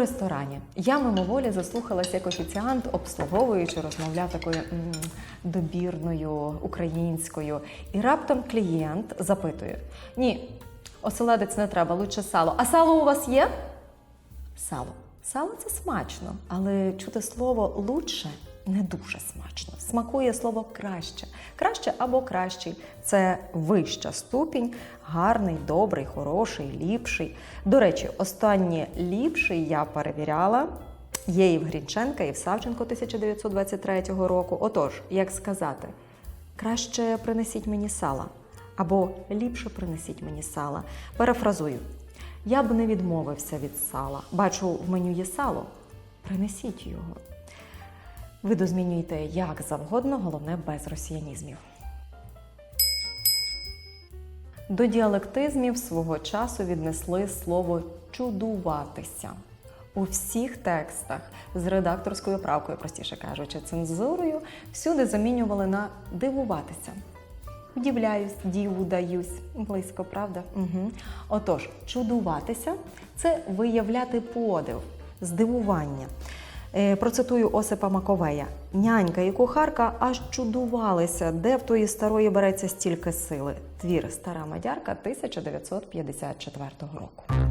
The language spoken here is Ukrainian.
ресторані я мимоволі заслухалася, як офіціант, обслуговуючи, розмовляв такою м, добірною українською. І раптом клієнт запитує: Ні, оселедець не треба, лучше сало. А сало у вас є? Сало. Сало це смачно, але чути слово лучше не дуже смачно. Смакує слово краще. Краще або кращий це вища ступінь, гарний, добрий, хороший, ліпший. До речі, останнє ліпший я перевіряла. Є і в Грінченка, і в Савченко 1923 року. Отож, як сказати, краще принесіть мені сала або ліпше принесіть мені сала. Перефразую. Я б не відмовився від сала. Бачу, в меню є сало. Принесіть його. Видозмінюйте як завгодно, головне без росіянізмів. До діалектизмів свого часу віднесли слово чудуватися. У всіх текстах з редакторською правкою, простіше кажучи, цензурою, всюди замінювали на дивуватися. Удивляюсь, діву даюсь. Близько, правда? Угу. Отож, чудуватися це виявляти подив, здивування. Е, Процитую Осипа Маковея: нянька і кухарка аж чудувалися, де в тої старої береться стільки сили. Твір Стара мадярка 1954 року.